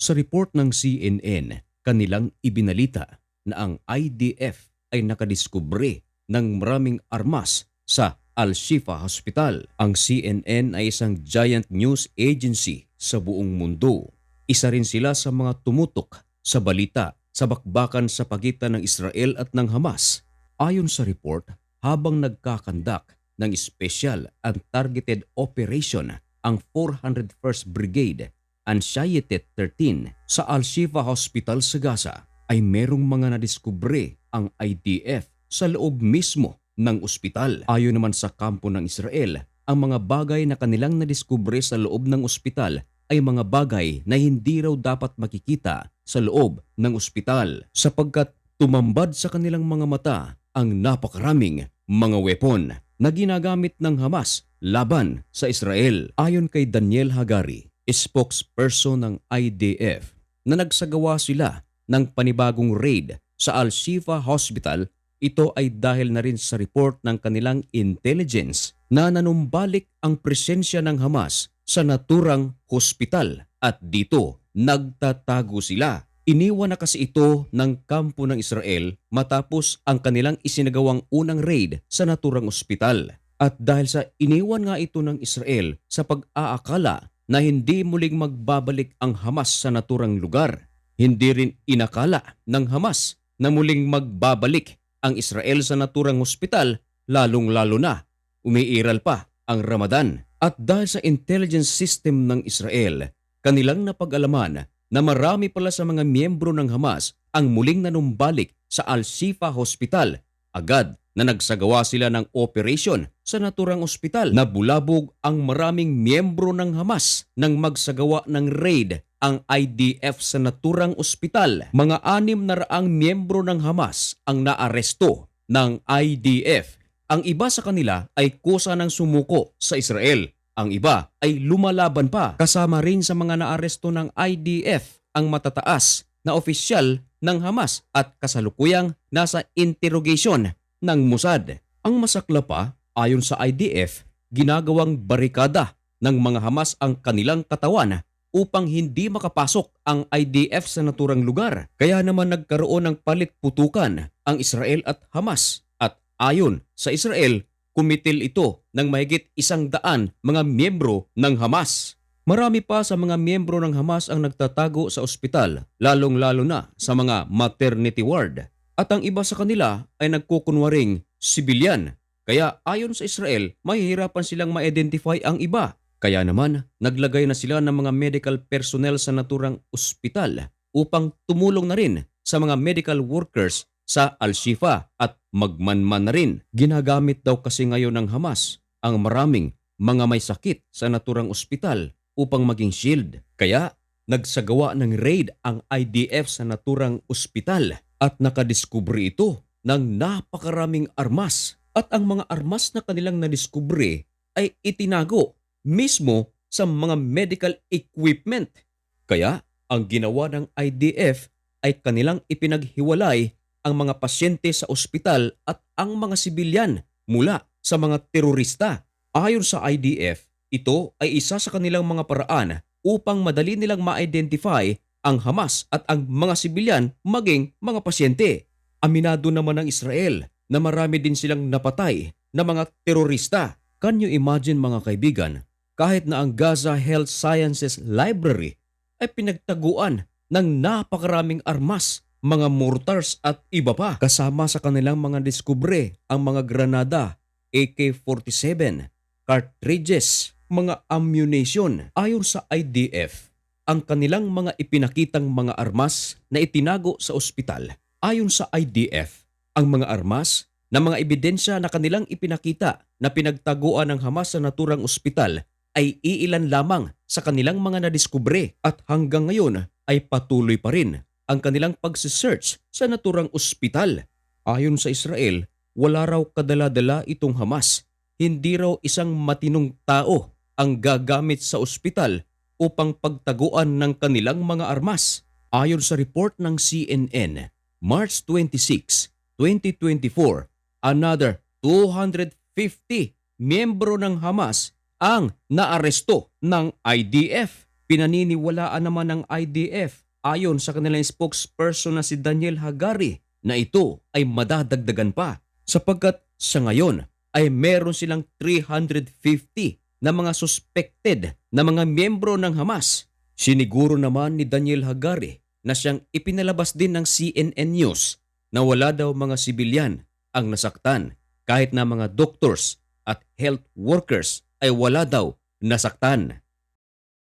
Sa report ng CNN, kanilang ibinalita na ang IDF ay nakadiskubre ng maraming armas sa Al-Shifa Hospital. Ang CNN ay isang giant news agency sa buong mundo. Isa rin sila sa mga tumutok sa balita sa bakbakan sa pagitan ng Israel at ng Hamas. Ayon sa report, habang nagkakandak ng special and targeted operation ang 401st Brigade Anshayetet 13 sa Al-Shifa Hospital sa Gaza ay merong mga nadiskubre ang IDF sa loob mismo ng ospital. Ayon naman sa kampo ng Israel, ang mga bagay na kanilang nadiskubre sa loob ng ospital ay mga bagay na hindi raw dapat makikita sa loob ng ospital sapagkat tumambad sa kanilang mga mata ang napakaraming mga wepon na ginagamit ng Hamas laban sa Israel. Ayon kay Daniel Hagari, spokesperson ng IDF, na nagsagawa sila ng panibagong raid sa Al-Shifa Hospital, ito ay dahil na rin sa report ng kanilang intelligence na nanumbalik ang presensya ng Hamas sa naturang hospital at dito nagtatago sila. Iniwan na kasi ito ng kampo ng Israel matapos ang kanilang isinagawang unang raid sa naturang ospital. At dahil sa iniwan nga ito ng Israel sa pag-aakala na hindi muling magbabalik ang Hamas sa naturang lugar, hindi rin inakala ng Hamas na muling magbabalik ang Israel sa naturang ospital lalong-lalo na umiiral pa ang Ramadan. At dahil sa intelligence system ng Israel, kanilang napag-alaman na marami pala sa mga miyembro ng Hamas ang muling nanumbalik sa Al-Shifa Hospital. Agad na nagsagawa sila ng operation sa naturang ospital. Nabulabog ang maraming miyembro ng Hamas nang magsagawa ng raid ang IDF sa naturang ospital. Mga anim na raang miyembro ng Hamas ang naaresto ng IDF. Ang iba sa kanila ay kusa ng sumuko sa Israel. Ang iba ay lumalaban pa. Kasama rin sa mga naaresto ng IDF ang matataas na opisyal ng Hamas at kasalukuyang nasa interrogation ng Mossad. Ang masakla pa, ayon sa IDF, ginagawang barikada ng mga Hamas ang kanilang katawan upang hindi makapasok ang IDF sa naturang lugar. Kaya naman nagkaroon ng palit putukan ang Israel at Hamas at ayon sa Israel, kumitil ito ng mahigit isang daan mga miyembro ng Hamas. Marami pa sa mga miyembro ng Hamas ang nagtatago sa ospital, lalong-lalo na sa mga maternity ward. At ang iba sa kanila ay nagkukunwaring sibilyan. Kaya ayon sa Israel, mahihirapan silang ma-identify ang iba. Kaya naman, naglagay na sila ng mga medical personnel sa naturang ospital upang tumulong na rin sa mga medical workers sa Al-Shifa at magmanman na rin. Ginagamit daw kasi ngayon ng Hamas ang maraming mga may sakit sa naturang ospital upang maging shield. Kaya nagsagawa ng raid ang IDF sa naturang ospital at nakadiskubre ito ng napakaraming armas. At ang mga armas na kanilang nadiskubre ay itinago mismo sa mga medical equipment. Kaya ang ginawa ng IDF ay kanilang ipinaghiwalay ang mga pasyente sa ospital at ang mga sibilyan mula sa mga terorista. Ayon sa IDF, ito ay isa sa kanilang mga paraan upang madali nilang ma-identify ang Hamas at ang mga sibilyan maging mga pasyente. Aminado naman ng Israel na marami din silang napatay na mga terorista. Can you imagine mga kaibigan, kahit na ang Gaza Health Sciences Library ay pinagtaguan ng napakaraming armas, mga mortars at iba pa. Kasama sa kanilang mga diskubre ang mga granada, AK-47, cartridges, mga ammunition. Ayon sa IDF, ang kanilang mga ipinakitang mga armas na itinago sa ospital. Ayon sa IDF, ang mga armas na mga ebidensya na kanilang ipinakita na pinagtaguan ng Hamas sa naturang ospital ay iilan lamang sa kanilang mga nadiskubre at hanggang ngayon ay patuloy pa rin ang kanilang pagsisearch sa naturang ospital. Ayon sa Israel, wala raw kadala-dala itong Hamas. Hindi raw isang matinong tao ang gagamit sa ospital upang pagtaguan ng kanilang mga armas. Ayon sa report ng CNN, March 26, 2024, another 250 miyembro ng Hamas ang naaresto ng IDF. Pinaniniwalaan naman ng IDF ayon sa kanilang spokesperson na si Daniel Hagari na ito ay madadagdagan pa sapagkat sa ngayon ay meron silang 350 na mga suspected na mga miyembro ng Hamas. Siniguro naman ni Daniel Hagari na siyang ipinalabas din ng CNN News na wala daw mga sibilyan ang nasaktan kahit na mga doctors at health workers ay wala daw nasaktan.